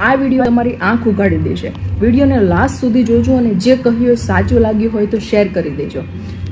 આ વીડિયો તમારી આંખ ઉગાડી દેશે. વિડીયોને લાસ્ટ સુધી જોજો અને જે કહ્યું એ સાચું લાગ્યું હોય તો શેર કરી દેજો.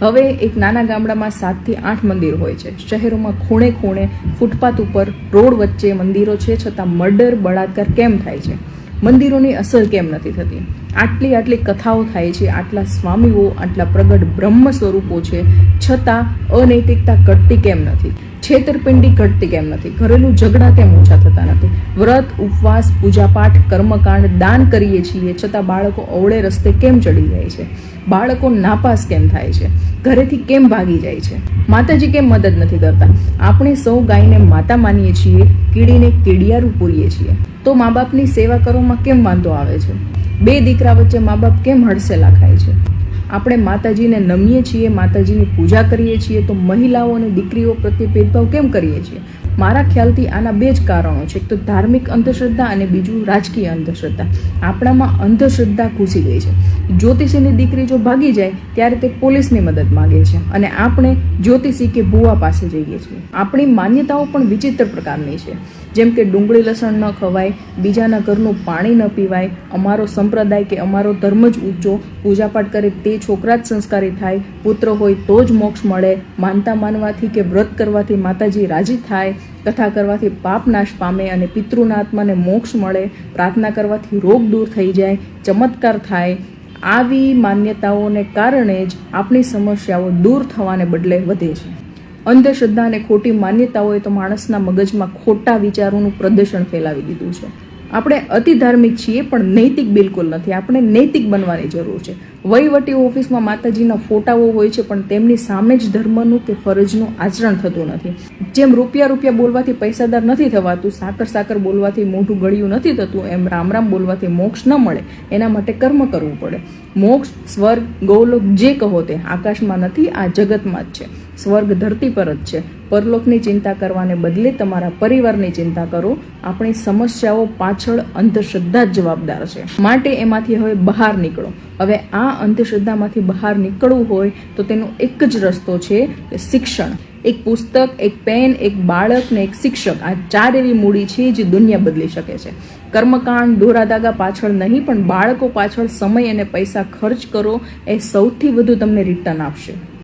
હવે એક નાના ગામડામાં સાતથી આઠ મંદિર હોય છે. શહેરોમાં ખૂણે ખૂણે ફૂટપાથ ઉપર રોડ વચ્ચે મંદિરો છે છતાં મર્ડર, બળાત્કાર કેમ થાય છે? મંદિરોની અસર કેમ નથી થતી? આટલી આટલી કથાઓ થાય છે, આટલા સ્વામીઓ, આટલા પ્રગટ બ્રહ્મ સ્વરૂપો છે, છતાં અનૈતિકતા ઘટતી કેમ નથી? છેતરપિંડી ઘટતી કેમ નથી? ઘરેલું ઝઘડા કેમ ઓછા થતા નથી? વ્રત, ઉપવાસ, પૂજાપાઠ, કર્મકાંડ, દાન કરીએ છીએ છતાં બાળકો અવળે રસ્તે કેમ ચડી જાય છે? બાળકો નાપાસ કેમ થાય છે? ઘરેથી કેમ ભાગી જાય છે? માતાજી કેમ મદદ નથી કરતા? આપણે સૌ ગાયને માતા માનીએ છીએ, કીડીને કીડિયારું પૂરીએ છીએ. તો મા બાપની સેવા કરવામાં કેમ વાંધો આવે છે? બે દીકરા વચ્ચે મા બાપ કેમ હડસેલા ખાય છે? આપણે માતાજીને નમીએ છીએ, માતાજીની પૂજા કરીએ છીએ, તો મહિલાઓ અને દીકરીઓ પ્રત્યે ભેદભાવ કેમ કરીએ છીએ? મારા ખ્યાલથી આના બે જ કારણો છે. એક તો ધાર્મિક અંધશ્રદ્ધા અને બીજું રાજકીય અંધશ્રદ્ધા. આપણામાં અંધશ્રદ્ધા ઘૂસી ગઈ છે. જ્યોતિષીની દીકરી જો ભાગી જાય, ત્યારે તે પોલીસની મદદ માગે છે અને આપણે જ્યોતિષી કે ભુવા પાસે જઈએ છીએ. આપણી માન્યતાઓ પણ વિચિત્ર પ્રકારની છે. જેમ કે ડુંગળી લસણ ન ખવાય, બીજાના ઘરનું પાણી ન પીવાય, અમારો સંપ્રદાય કે અમારો ધર્મ જ ઊંચો, પૂજાપાઠ કરે તે છોકરા જ સંસ્કારી થાય, પુત્ર હોય તો જ મોક્ષ મળે, માનતા માનવાથી કે વ્રત કરવાથી માતાજી રાજી થાય કથા કરવાથી પાપ નાશ પામે અને પિતૃના આત્માને મોક્ષ મળે, પ્રાર્થના કરવાથી રોગ દૂર થઈ જાય, ચમત્કાર થાય, આવી માન્યતાઓને કારણે જ આપણી સમસ્યાઓ દૂર થવાને બદલે વધે છે. અંધશ્રદ્ધા અને ખોટી માન્યતાઓએ તો માણસના મગજમાં ખોટા વિચારોનું પ્રદર્શન ફેલાવી દીધું છે. આપણે અતિ ધાર્મિક છીએ, પણ નૈતિક બિલકુલ નથી. આપણે નૈતિક બનવાની જરૂર છે. વહીવટી ઓફિસમાં માતાજીના ફોટાઓ હોય છે, પણ તેમની સામે જ ધર્મનું કે ફરજનું આચરણ થતું નથી. જેમ રૂપિયા રૂપિયા બોલવાથી પૈસાદાર નથી થવાતું, સાકર સાકર બોલવાથી મોઢું ગળ્યું નથી થતું, એમ રામ રામ બોલવાથી મોક્ષ ન મળે. એના માટે કર્મ કરવું પડે. મોક્ષ, સ્વર્ગ, ગૌલોક જે કહો તે આકાશમાં નથી, આ જગતમાં જ છે. સ્વર્ગ ધરતી પર જ છે. પરલોકની ચિંતા કરવાને બદલે તમારા પરિવારની ચિંતા કરો. આપણી સમસ્યાઓ પાછળ અંધશ્રદ્ધા જ જવાબદાર છે. માટે એમાંથી હવે બહાર નીકળો. હવે આ અંધશ્રદ્ધામાંથી બહાર નીકળવું હોય તો તેનો એક જ રસ્તો છે શિક્ષણ. એક પુસ્તક, એક પેન, એક બાળક ને એક શિક્ષક. આ ચાર એવી મૂડી છે જે દુનિયા બદલી શકે છે. કર્મકાંડ, દોરાદાગા પાછળ નહીં, પણ બાળકો પાછળ સમય અને પૈસા ખર્ચ કરો, એ સૌથી વધુ તમને રિટર્ન આપશે.